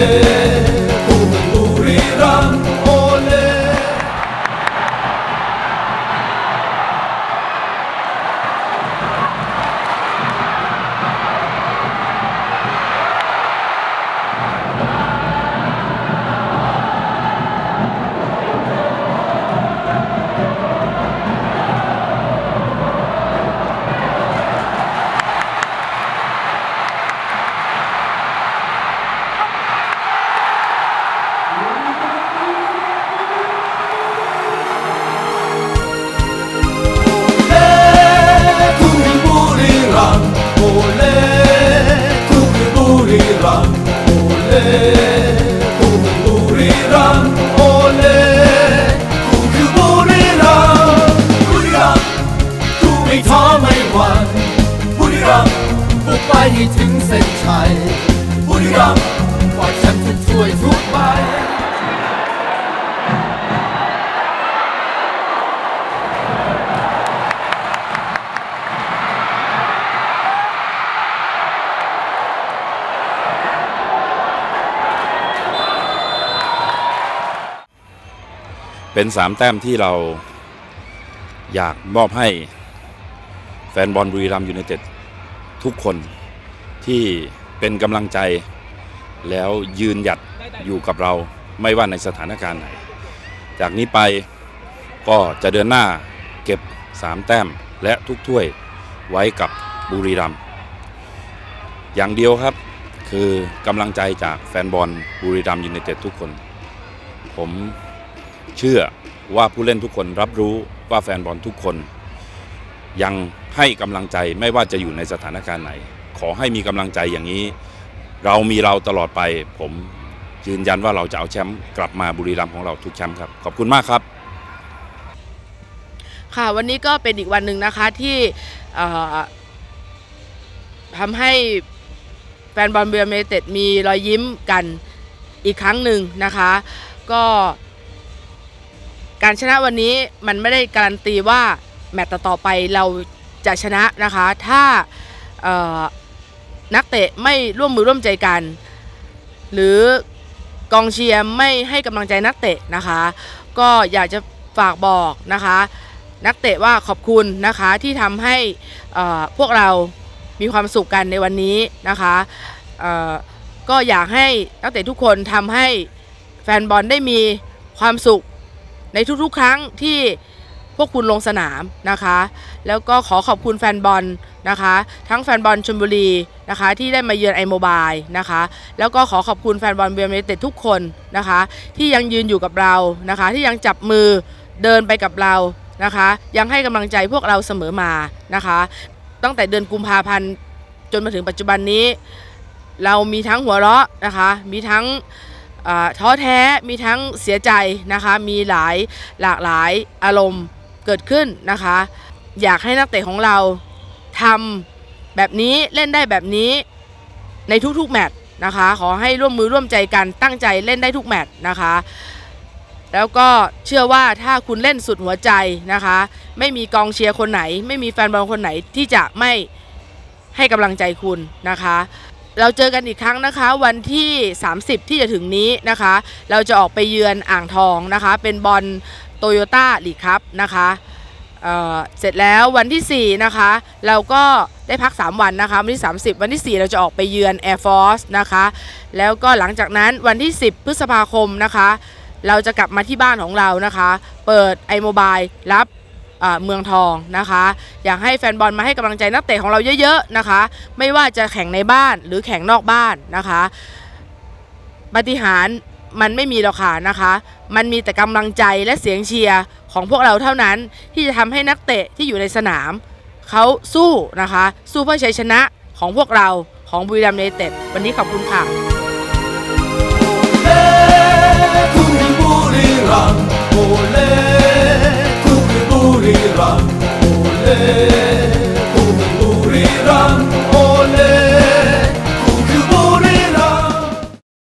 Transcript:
Yeah. เป็นสามแต้มที่เราอยากมอบให้แฟนบอลบุรีรัมย์ยูไนเต็ดทุกคนที่เป็นกำลังใจแล้วยืนหยัดอยู่กับเราไม่ว่าในสถานการณ์ไหน จากนี้ไปก็จะเดินหน้าเก็บสามแต้มและทุกถ้วยไว้กับบุรีรัมย์อย่างเดียวครับคือกำลังใจจากแฟนบอลบุรีรัมย์ยูไนเต็ดทุกคน ผม เชื่อว่าผู้เล่นทุกคนรับรู้ว่าแฟนบอลทุกคน ยังให้กำลังใจไม่ว่าจะอยู่ในสถานการณ์ไหน ขอให้มีกำลังใจอย่างนี้ เรามีเราตลอดไป ผมยืนยันว่าเราจะเอาแชมป์กลับมาบุรีรัมย์ของเราทุกแชมป์ครับขอบคุณมากครับ ค่ะวันนี้ก็เป็นอีกวันหนึ่งนะคะที่ทำให้แฟนบอลเบียร์เมเต็ดมีรอยยิ้มกันอีกครั้งหนึ่งนะคะ ก็ การชนะวันนี้มันไม่ได้การันตีว่าแมตต์ต่อไปเราจะชนะนะคะ ถ้านักเตะไม่ร่วมมือร่วมใจกัน หรือกองเชียร์ไม่ให้กำลังใจนักเตะนะคะ ก็อยากจะฝากบอกนะคะ นักเตะว่าขอบคุณนะคะที่ทำให้พวกเรามีความสุขกันในวันนี้นะคะก็อยากให้นักเตะทุกคนทำให้แฟนบอลได้มีความสุข ในทุกๆ ครั้งที่พวกคุณลงสนามนะคะ แล้วก็ขอขอบคุณแฟนบอลนะคะ ทั้งแฟนบอลชลบุรีนะคะ ที่ได้มาเยือนไอโมบายนะคะ แล้วก็ขอขอบคุณแฟนบอลเบียร์เมเต็ดทุกคนนะคะ ที่ยังยืนอยู่กับเรานะคะ ที่ยังจับมือเดินไปกับเรานะคะ ยังให้กำลังใจพวกเราเสมอมานะคะ ตั้งแต่เดือนกุมภาพันธ์จนมาถึงปัจจุบันนี้ เรามีทั้งหัวเราะนะคะ มีทั้ง ท้อแท้มีทั้งเสียใจนะคะมีหลายหลากหลายอารมณ์เกิดขึ้นนะคะ อยากให้นักเตะของเราทำแบบนี้เล่นได้แบบนี้ในทุกๆแมตช์นะคะขอให้ร่วมมือร่วมใจกันตั้งใจเล่นได้ทุกแมตช์นะคะ แล้วก็เชื่อว่าถ้าคุณเล่นสุดหัวใจนะคะ ไม่มีกองเชียร์คนไหน ไม่มีแฟนบอลคนไหนที่จะไม่ให้กำลังใจคุณนะคะ เราเจอกันอีกครั้งนะคะ วันที่ 30 ที่จะถึงนี้นะคะ เราจะออกไปเยือนอ่างทองนะคะ เป็นบอลโตโยต้าลีครับนะคะเเสร็จแล้ววันที่ 4 นะคะ เราก็ได้พัก 3 วันนะคะ วันที่ 30 วันที่ 4 เราจะออกไปเยือน Air Force นะคะ แล้วก็หลังจากนั้นวันที่ 10 พฤษภาคมนะคะ เราจะกลับมาที่บ้านของเรานะคะ เปิด iMobile รับ เมืองทองนะคะ อยากให้แฟนบอลมาให้กำลังใจนักเตะของเราเยอะๆนะคะ ไม่ว่าจะแข่งในบ้านหรือแข่งนอกบ้านนะคะปฏิหารมันไม่มีหรอกค่ะนะคะ มันมีแต่กำลังใจและเสียงเชียร์ของพวกเราเท่านั้นที่จะทำให้นักเตะที่อยู่ในสนามเขาสู้นะคะ สู้เพื่อชัยชนะของพวกเราของบุรีรัมย์ในเต็ดวันนี้ขอบคุณค่ะ